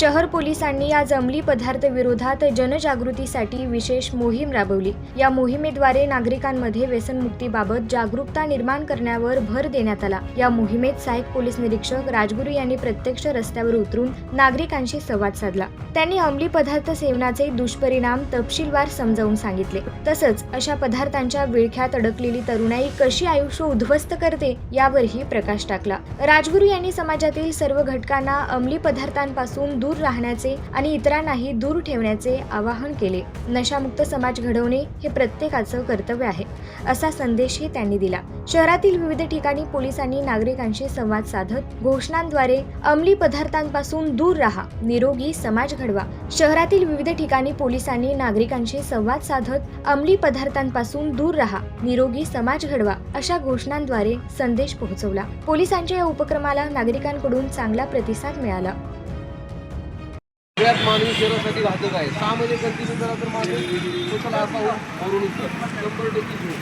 शहर पोलिसांनी आज जमली पदार्थ विरोधात जनजागृतीसाठी विशेष मोहीम राबवली. या मोहिमेद्वारे नागरिकांमध्ये व्यसनमुक्तीबाबत जागरूकता निर्माण करण्यावर भर देण्यात आला. या मोहिमेत सहाय्यक पोलीस निरीक्षक राजगुरू यांनी प्रत्यक्ष रस्त्यावर उतरून नागरिकांशी संवाद साधला. त्यांनी अंमली पदार्थ सेवनाचे दुष्परिणाम तपशीलवार समजावून सांगितले. तसंच अशा पदार्थांच्या विळख्यात अडकलेली तरुणाई कशी आयुष्य उद्ध्वस्त करते यावरही प्रकाश टाकला. राजगुरू यांनी समाजातील सर्व घटकांना अंमली पदार्थांपासून दूर राहण्याचे आणि इतरांनाही दूर ठेवण्याचे आवाहन केले. नशामुक्त समाज घडवणे हे प्रत्येकाचं कर्तव्य आहे असा संदेशही त्यांनी दिला. शहरातील विविध ठिकाणी पोलिसांनी नागरिकांशी संवाद साधत घोषणांद्वारे अंमली पदार्थांपासून दूर राहा निरोगी समाज घडवा. शहरातील विविध ठिकाणी पोलिसांनी नागरिकांशी संवाद साधत अंमली पदार्थांपासून दूर राहा निरोगी समाज घडवा अशा घोषणांद्वारे संदेश पोहोचवला. पोलिसांच्या या उपक्रमाला नागरिकांकडून चांगला प्रतिसाद मिळाला. सगळ्यात मानवी शरीरासाठी घातक आहे. सहा महिने कंटिन्यू करा तर माणूस स्वतःला असा होऊन उठतं शंभर टक्के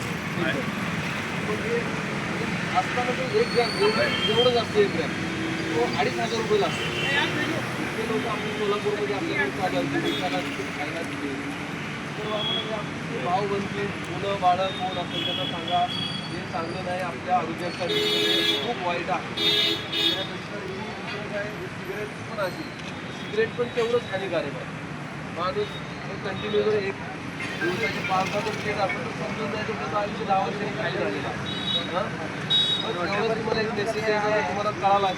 असताना तो एक ग्रॅम असतं एक ग्रॅम तो अडीच हजार रुपये असतो ते लोक आपण कोल्हापूरमध्ये आपल्याकडे खायला दिले. तर आम्हाला भाव बनते. मुलं बाळं कोण असेल त्यांना सांगा. हे चांगलं नाही आपल्या आरोग्यासाठी खूप वाईट आहे. सिगरेट पण अशी सिगरेट पण तेवढंच हानिकारक आहे माणूस कंटिन्यू जर एक दिवसाची पाच सहा तर पेट तर समजून नाही त्याचं आयुष्य दहा वर्षांनी काय झालेलं. हं? तुम्हाला एक मेसेज आहे का तुम्हाला कळाला.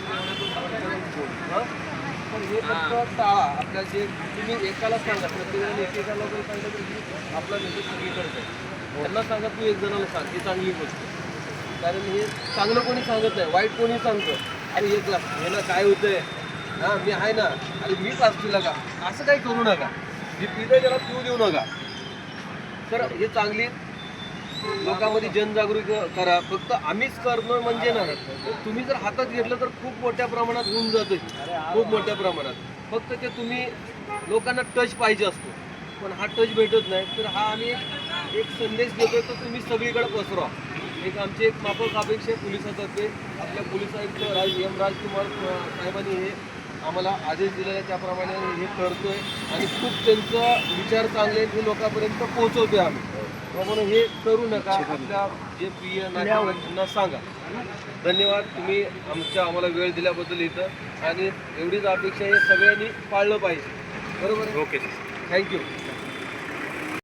हं? पण हे फक्त टाळा आपल्या जे तुम्ही एकाला सांगा प्रत्येकाने एकेकाला जर सांगितलं तर आपला मेसेज सगळीकडे आहे त्यांना सांगा तू एक जणाला सांग ही चांगली गोष्ट. कारण हे चांगलं कोणी सांगत नाही वाईट कोणी सांगतं अरे एक ग्लास हे ना काय होतंय हा मी आहे ना. अरे मीच पास नका का असं काही करू नका. मी पिलं त्याला पिऊ देऊ नका. तर हे चांगली लोकांमध्ये जनजागृती करा. फक्त आम्हीच करणं म्हणजे नाही. तर तुम्ही जर हातात घेतलं तर खूप मोठ्या प्रमाणात होऊन जातं खूप मोठ्या प्रमाणात. फक्त ते तुम्ही लोकांना टच पाहिजे असतो. पण हा टच भेटत नाही. तर हा आम्ही एक- संदेश देतोय तर तुम्ही सगळीकडे पसरवा एक आमचे एक माफक अपेक्षा आहे पोलिसातर्फे. आपल्या पोलीस आयुक्त राज एम. राजकुमार साहेबांनी हे आम्हाला आदेश दिलेला त्याप्रमाणे हे करतोय आणि खूप त्यांचं विचार चांगले आहेत हे लोकांपर्यंत पोहोचवतोय आम्ही. म्हणून हे करू नका. आपल्या जे प्रिय नातेवाईकांना सांगा. धन्यवाद. तुम्ही आमच्या आम्हाला वेळ दिल्याबद्दल इथं. आणि एवढीच अपेक्षा हे सगळ्यांनी पाळलं पाहिजे. बरोबर ओके. थँक्यू.